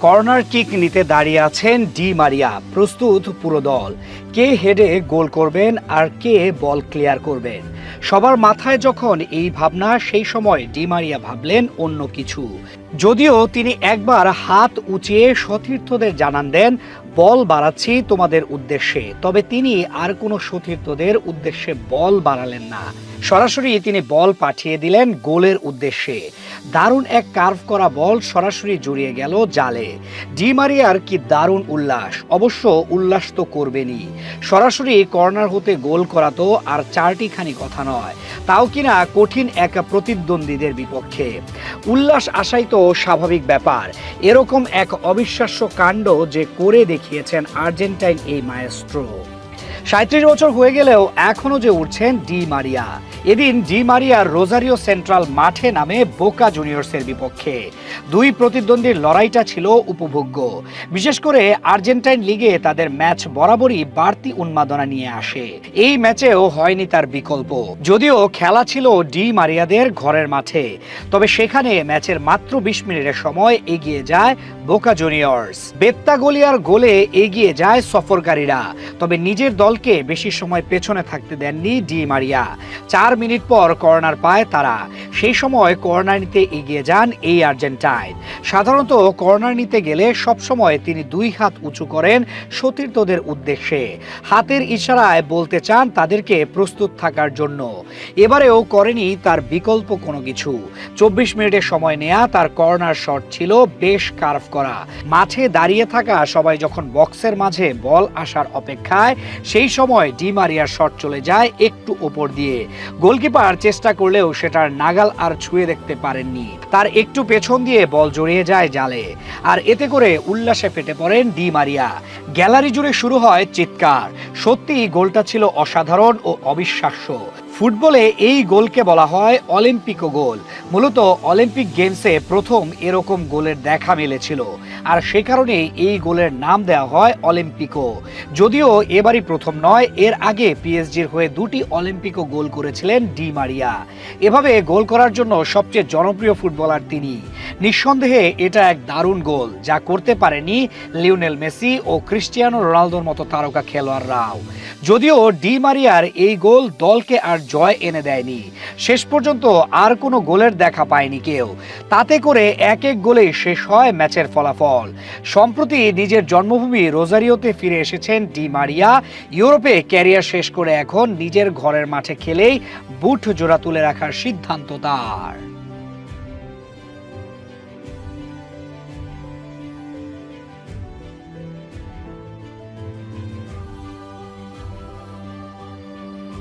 Corner kick নিতে দাঁড়িয়ে আছেন ডি মারিয়া। প্রস্তুত পুরো দল। কে হেডে গোল করবেন আর কে বল ক্লিয়ার করবেন? সবার মাথায় যখন এই ভাবনা, সেই সময় ডি মারিয়া ভাবলেন অন্য কিছু। যদিও তিনি একবার হাত উঁচিয়ে সতীর্থদের জানান দেন, বল বাড়াচ্ছি তোমাদের উদ্দেশ্যে। তবে তিনি আর কোনো সতীর্থদের উদ্দেশ্যে বল বাড়ালেন না। সরাসরি তিনি বল পাঠিয়ে দিলেন গোলের উদ্দেশ্যে। দারুণ এক কার্ভ করা বল সরাসরি জড়িয়ে গেল জালে। ডি মারিয়ার কি দারুণ উল্লাস? অবশ্য উল্লাস তো করবেনই। সরাসরি কর্নার হতে গোল করা তো আর চারটি খানি কথা নয়। তাও কিনা কঠিন এক প্রতিদ্বন্দ্বীদের বিপক্ষে। উল্লাস আসাই তো স্বাভাবিক ব্যাপার। এরকম এক অবিশ্বাস্য কাণ্ড যে করে দেখিয়েছেন আর্জেন্টাইন এই মায়েস্ট্রো সাঁত্রিশ বছর হয়ে গেলেও এখনও যে উঠছেন ডি মারিয়া। এদিন ডি মারিয়ার রোজারিও সেন্ট্রাল মাঠে নামে বোকা জুনিয়র্সের বিপক্ষে। দুই প্রতিদ্বন্দ্বীর লড়াইটা ছিল উপভোগ্য। বিশেষ করে আর্জেন্টাইন লিগে তাদের ম্যাচ বরাবরই বাড়তি উন্মাদনা নিয়ে আসে। এই ম্যাচেও হয়নি তার বিকল্প। যদিও খেলা ছিল ডি মারিয়াদের ঘরের মাঠে। তবে সেখানে ম্যাচের মাত্র বিশ মিনিটের সময় এগিয়ে যায় বোকা জুনিয়র্স। বেত্তা গলিয়ার গোলে এগিয়ে যায় সফরকারীরা। তবে নিজের দলকে বেশি সময় পেছনে থাকতে দেননি ডি মারিয়া। চার মিনিট পর কর্নার পায় তারা। সেই সময় কর্নার নিতে এগিয়ে যান এই আর্জেন্টাইন। সাধারণত কর্নার নিতে গেলে সবসময় তিনি দুই হাত উঁচু করেন সতীর্থদের উদ্দেশ্যে। হাতের ইশারায় বলতে চান তাদেরকে প্রস্তুত থাকার জন্য। এবারেও করেনি তার বিকল্প কোনো কিছু। চব্বিশ মিনিটের সময় নেয়া তার কর্নার শট ছিল বেশ কার্ভ করা। মাঠে দাঁড়িয়ে থাকা সবাই যখন বক্সের মাঝে বল আসার অপেক্ষায়, সেই সময় ডি মারিয়ার শট চলে যায় একটু ওপর দিয়ে। গোলকিপার চেষ্টা করলেও সেটার নাগাল আর ছুঁয়ে দেখতে পারেননি। তার একটু পেছন দিয়ে বল জড়িয়ে যায় জালে। আর এতে করে উল্লাসে ফেটে পড়েন ডি মারিয়া। গ্যালারি জুড়ে শুরু হয় চিৎকার। সত্যি গোলটা ছিল অসাধারণ ও অবিশ্বাস্য। ফুটবলে এই গোলকে বলা হয় অলিম্পিকো গোল। মূলত অলিম্পিক গেমসে প্রথম এরকম গোলের দেখা মিলেছিল। আর সে কারণে এই গোলের নাম দেওয়া হয় অলিম্পিকো। যদিও এবারই প্রথম নয়, এর আগে পিএসজির হয়ে দুটি অলিম্পিকো গোল করেছিলেন ডি মারিয়া। এভাবে গোল করার জন্য সবচেয়ে জনপ্রিয় ফুটবলার তিনি। নিঃসন্দেহে এটা এক দারুণ গোল, যা করতে পারেনি লিওনেল মেসি ও ক্রিস্টিয়ানো রোনালদোর মতো তারকা খেলোয়াড়রাও। যদিও ডি মারিয়ার এই গোল দলকে আর জয় এনে দেয়নি। শেষ পর্যন্ত আর কোনো গোলের দেখা পায়নি কেউ। তাতে করে এক এক গোলেই শেষ হয় ম্যাচের ফলাফল। সম্প্রতি নিজের জন্মভূমি রোজারিওতে ফিরে এসেছেন ডি মারিয়া। ইউরোপে ক্যারিয়ার শেষ করে এখন নিজের ঘরের মাঠে খেলেই বুট জোড়া তুলে রাখার সিদ্ধান্ত তার।